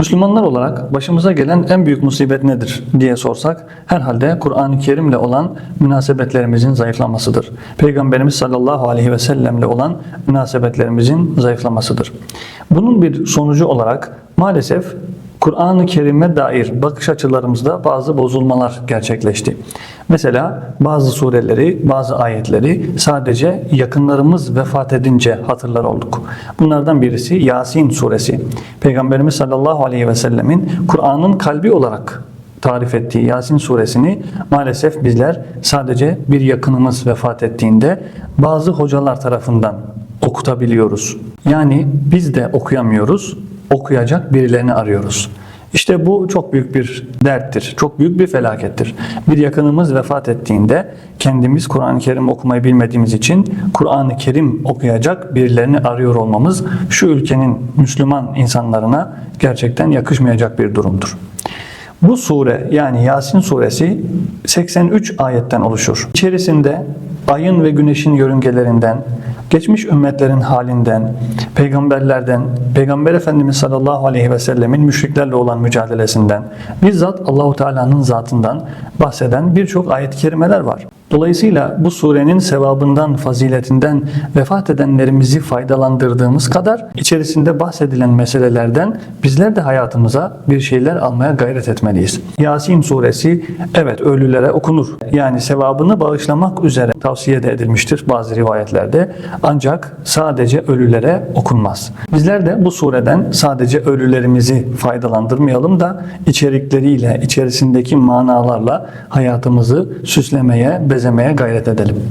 Müslümanlar olarak başımıza gelen en büyük musibet nedir diye sorsak herhalde Kur'an-ı Kerim'le olan münasebetlerimizin zayıflamasıdır. Peygamberimiz sallallahu aleyhi ve sellemle olan münasebetlerimizin zayıflamasıdır. Bunun bir sonucu olarak maalesef Kur'an-ı Kerim'e dair bakış açılarımızda bazı bozulmalar gerçekleşti. Mesela bazı sureleri, bazı ayetleri sadece yakınlarımız vefat edince hatırlar olduk. Bunlardan birisi Yasin suresi. Peygamberimiz sallallahu aleyhi ve sellemin Kur'an'ın kalbi olarak tarif ettiği Yasin suresini maalesef bizler sadece bir yakınımız vefat ettiğinde bazı hocalar tarafından okutabiliyoruz. Yani biz de okuyamıyoruz, okuyacak birilerini arıyoruz. İşte bu çok büyük bir derttir, çok büyük bir felakettir. Bir yakınımız vefat ettiğinde kendimiz Kur'an-ı Kerim okumayı bilmediğimiz için Kur'an-ı Kerim okuyacak birilerini arıyor olmamız şu ülkenin Müslüman insanlarına gerçekten yakışmayacak bir durumdur. Bu sure yani Yasin suresi 83 ayetten oluşur. İçerisinde ayın ve güneşin yörüngelerinden, geçmiş ümmetlerin halinden, peygamberlerden, Peygamber Efendimiz sallallahu aleyhi ve sellemin müşriklerle olan mücadelesinden, bizzat Allahu Teala'nın zatından bahseden birçok ayet-i kerimeler var. Dolayısıyla bu surenin sevabından, faziletinden vefat edenlerimizi faydalandırdığımız kadar içerisinde bahsedilen meselelerden bizler de hayatımıza bir şeyler almaya gayret etmeliyiz. Yasin suresi evet ölülere okunur. Yani sevabını bağışlamak üzere tavsiye de edilmiştir bazı rivayetlerde. Ancak sadece ölülere okunmaz. Bizler de bu sureden sadece ölülerimizi faydalandırmayalım da içerikleriyle, içerisindeki manalarla hayatımızı süslemeye, bezemeye gayret edelim.